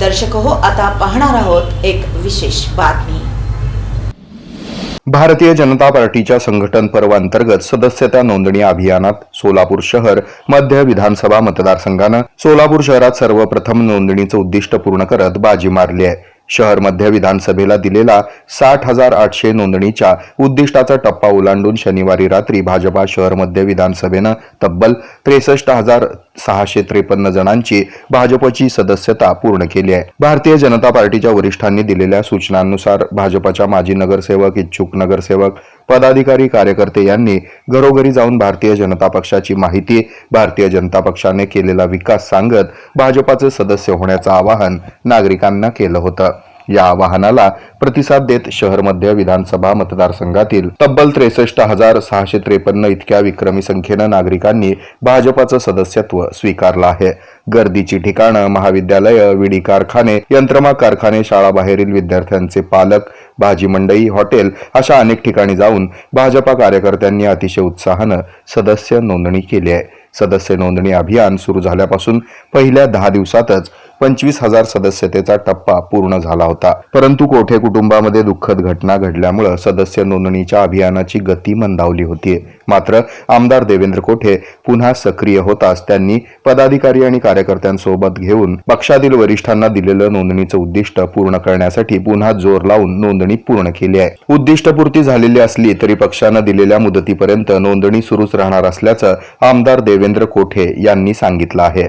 दर्शक हो आता पाहणार आहोत एक विशेष बातमी. भारतीय जनता पार्टीच्या संघटन पर्वांतर्गत सदस्यता नोंदणी अभियानात सोलापूर शहर मध्य विधानसभा मतदारसंघानं सोलापूर शहरात सर्वप्रथम नोंदणीचं उद्दिष्ट पूर्ण करत बाजी मारली आहे. शहर मध्य विधानसभेला दिलेला साठ हजार आठशे नोंदणीच्या उद्दिष्टाचा टप्पा ओलांडून शनिवारी रात्री भाजपा शहर मध्य विधानसभेनं तब्बल त्रेसष्ट हजार सहाशे त्रेपन्न जणांची भाजपची सदस्यता पूर्ण केली आहे. भारतीय जनता पार्टीच्या वरिष्ठांनी दिलेल्या सूचनांनुसार भाजपच्या माजी नगरसेवक इच्छुक नगरसेवक पदाधिकारी कार्यकर्ते यांनी घरोघरी जाऊन भारतीय जनता पक्षाची माहिती भारतीय जनता पक्षाने केलेला विकास सांगत भाजपाचे सदस्य होण्याचं आवाहन नागरिकांना केलं होतं. या आवाहनाला प्रतिसाद देत शहर मध्य विधानसभा मतदारसंघातील तब्बल त्रेसष्ट हजार सहाशे त्रेपन्न इतक्या विक्रमी संख्येनं नागरिकांनी भाजपाचं सदस्यत्व स्वीकारलं आहे. गर्दीची ठिकाणं महाविद्यालय विडी कारखाने यंत्रमा कारखाने शाळाबाहेरील विद्यार्थ्यांचे पालक भाजी मंडई हॉटेल अशा अनेक ठिकाणी जाऊन भाजपा कार्यकर्त्यांनी अतिशय उत्साहानं सदस्य नोंदणी केली आहे. सदस्य नोंदणी अभियान सुरू झाल्यापासून पहिल्या दहा दिवसातच पंचवीस हजार सदस्यतेचा टप्पा पूर्ण झाला होता. परंतु कोठे कुटुंबामध्ये दुःखद घटना घडल्यामुळं सदस्य नोंदणीच्या अभियानाची गती मंदावली होती मात्र आमदार देवेंद्र कोठे पुन्हा सक्रिय होताच त्यांनी पदाधिकारी आणि कार्यकर्त्यांसोबत घेऊन पक्षातील वरिष्ठांना दिलेलं नोंदणीचं उद्दिष्ट पूर्ण करण्यासाठी पुन्हा जोर लावून नोंदणी पूर्ण केली आहे. उद्दिष्टपूर्ती झालेली असली तरी पक्षानं दिलेल्या मुदतीपर्यंत नोंदणी सुरूच राहणार असल्याचं आमदार देवेंद्र कोठे यांनी सांगितलं आहे.